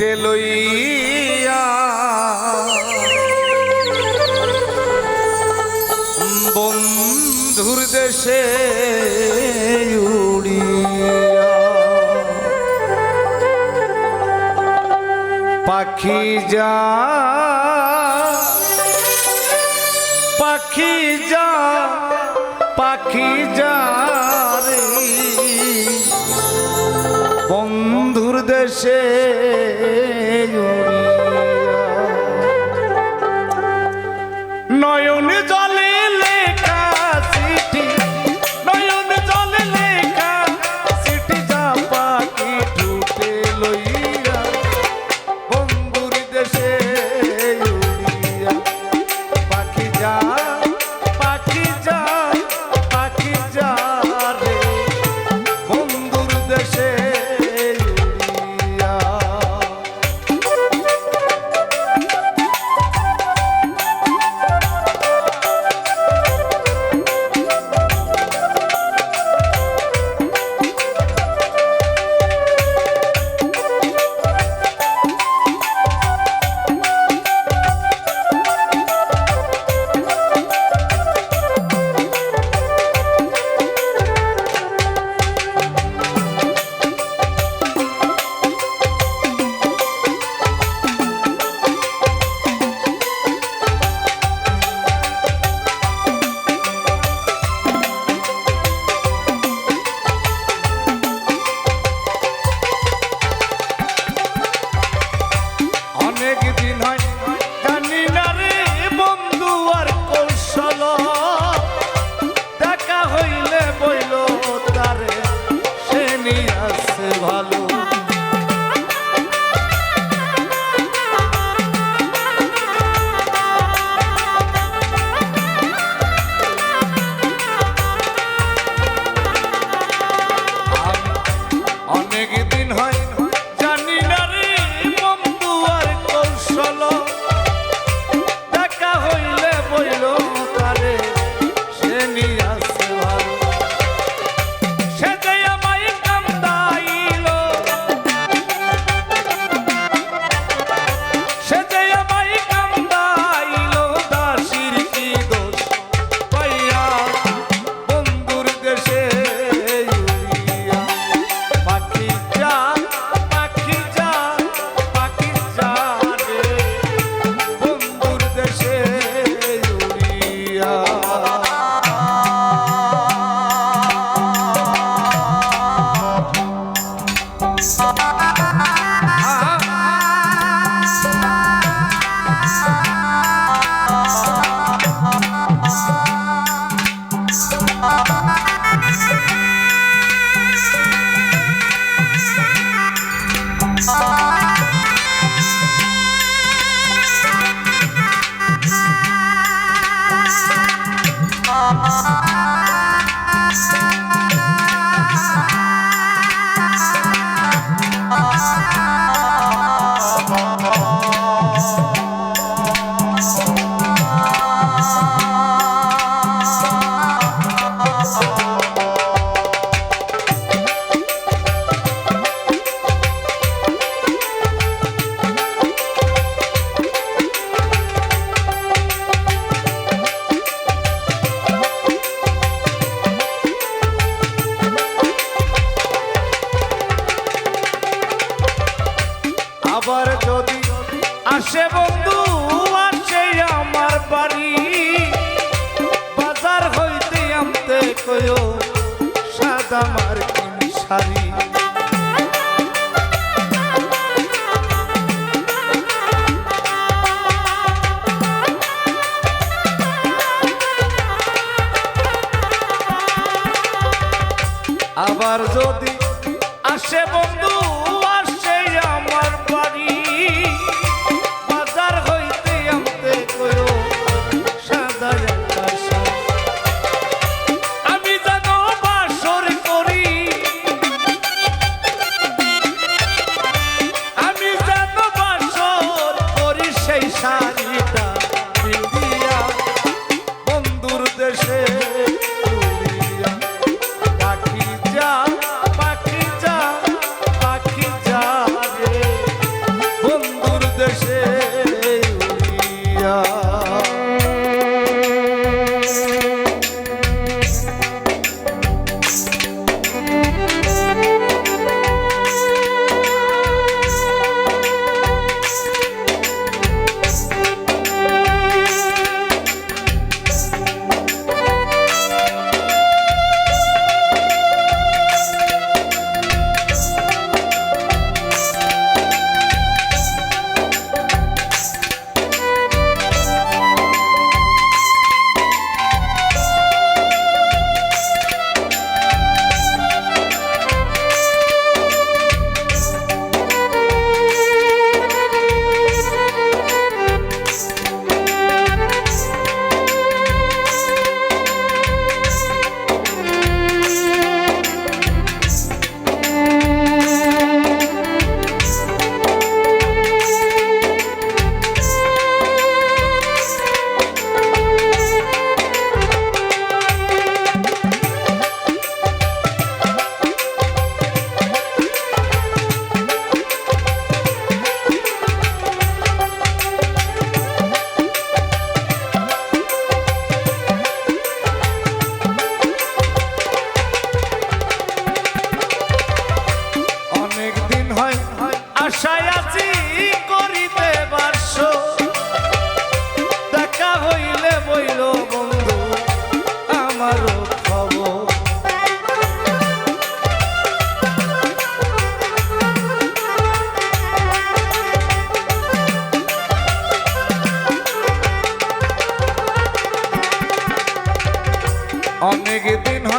পেটে লইয়া। বন্ধুর দেশে পাখি যা পাখি যা পাখি যা রে। বন্ধু দেশে নয়ন জলে লেখা চিঠি, নয়ন জলে লেখা চিঠি যা পাখি ঢুকে লইয়া বন্ধুর দেশে পাখি যা আবার যদি আসে বন্ধু আসে আমার বাড়ি। অনেক দিন হয়